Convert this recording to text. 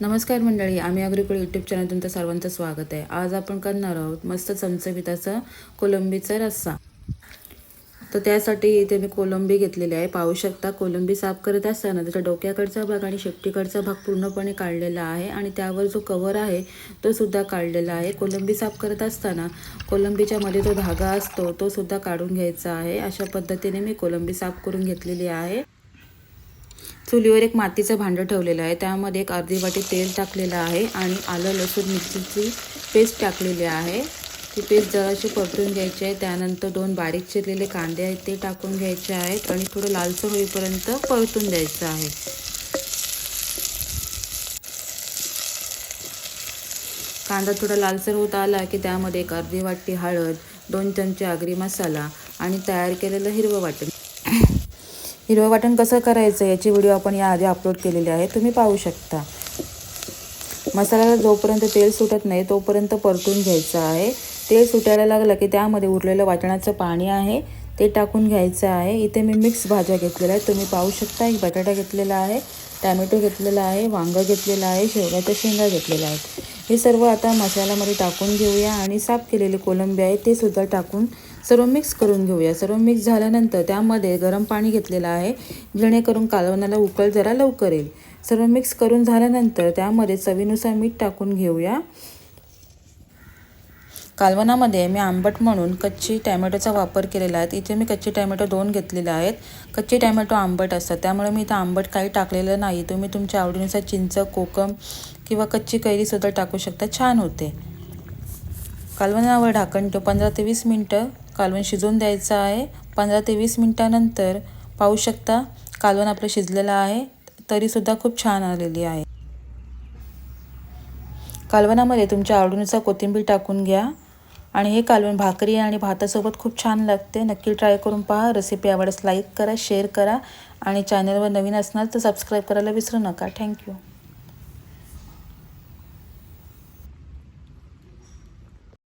नमस्कार मंडळी आम्ही अग्रिकुळ यूट्यूब चॅनल तुमचं सर्वांचं स्वागत आहे. आज आपण करणार आहोत मस्त चमचमिताचा कोलंबीचा रस्सा. तर त्यासाठी इथे मी कोलंबी घेतलेली आहे. पाहू शकता कोलंबी साफ करत असताना त्याच्या डोक्याकडचा भाग आणि शेपटीकडचा भाग पूर्णपणे काढलेला आहे आणि त्यावर जो कवर आहे तो सुद्धा काढलेला आहे. कोलंबी साफ करत असताना कोलंबीच्या मध्ये जो धागा असतो तो सुद्धा काढून घ्यायचा आहे. अशा पद्धतीने मी कोलंबी साफ करून घेतलेली आहे. चुलीवर एक मातीचं भांडं ठेवलेलं आहे. त्यामध्ये एक अर्धी वाटी तेल टाकलेलं आहे आणि आलं लसूण मिरचीची पेस्ट टाकलेली आहे. ती पेस्ट जराशी परतून घ्यायची आहे. त्यानंतर दोन बारीक चिरलेले कांदे आहेत ते टाकून घ्यायचे आहेत आणि थोडं लालसर होईपर्यंत परतून द्यायचं आहे. कांदा थोडा लालसर होत आला की त्यामध्ये एक अर्धी वाटी हळद दोन चमचे आगरी मसाला आणि तयार केलेलं हिरवं वाटण. हिरवं वाटण कसं करायचं याची व्हिडिओ आपण याआधी अपलोड केलेली आहे. तुम्ही पाहू शकता. मसाल्याला जोपर्यंत तेल सुटत नाही तोपर्यंत परतून घ्यायचं आहे. तेल सुटायला लागलं की त्यामध्ये उरलेलं वाटणाचं पाणी आहे ते टाकून घ्यायचं आहे. इथे मी मिक्स भाज्या घेतलेल्या आहेत. तुम्ही पाहू शकता. एक बटाटा घेतलेला आहे टॅमॅटो घेतलेला आहे वांगं घेतलेलं आहे शेवग्याच्या शेंगा घेतलेल्या आहेत हे सर्व आता मसाल्यामध्ये टाकून घेऊया आणि साफ केलेले कोलंबी आहे ते सुद्धा टाकून सर्व मिक्स करून घेऊया. सर्व मिक्स झाल्यानंतर त्यामध्ये गरम पाणी घेतलेलं आहे जेणेकरून कालवणाला उकळ जरा लवकर येईल. सर्व मिक्स करून झाल्यानंतर त्यामध्ये चवीनुसार मीठ टाकून घेऊया. कालवणामध्ये मी आंबट म्हणून कच्ची टॅमॅटोचा वापर केलेला आहे. इथे मी कच्चे टॅमॅटो दोन घेतलेले आहेत. कच्चे टॅमॅटो आंबट असतात. त्यामुळे मी इथं आंबट काही टाकलेलं नाही. तुम्ही तुमच्या आवडीनुसार चिंच कोकम किंवा कच्ची कैरीसुद्धा टाकू शकता. छान होते. कालवणावर ढाकण तो पंधरा ते वीस मिनटं कालवण शिजवून द्यायचं आहे. पंधरा ते वीस मिनटानंतर पाहू शकता कालवण आपलं शिजलेलं आहे. तरीसुद्धा खूप छान आलेली आहे. कालवणामध्ये तुमच्या आवडीनुसार कोथिंबीर टाकून घ्या. आणि हे कालवण भाकरी आणि भातासोबत खूप छान लागते. नक्की ट्राय करून पहा. रेसिपी आवडस लाईक करा शेअर करा. आणि चॅनलवर नवीन असणार तर सबस्क्राईब करायला विसरू नका. थँक्यू.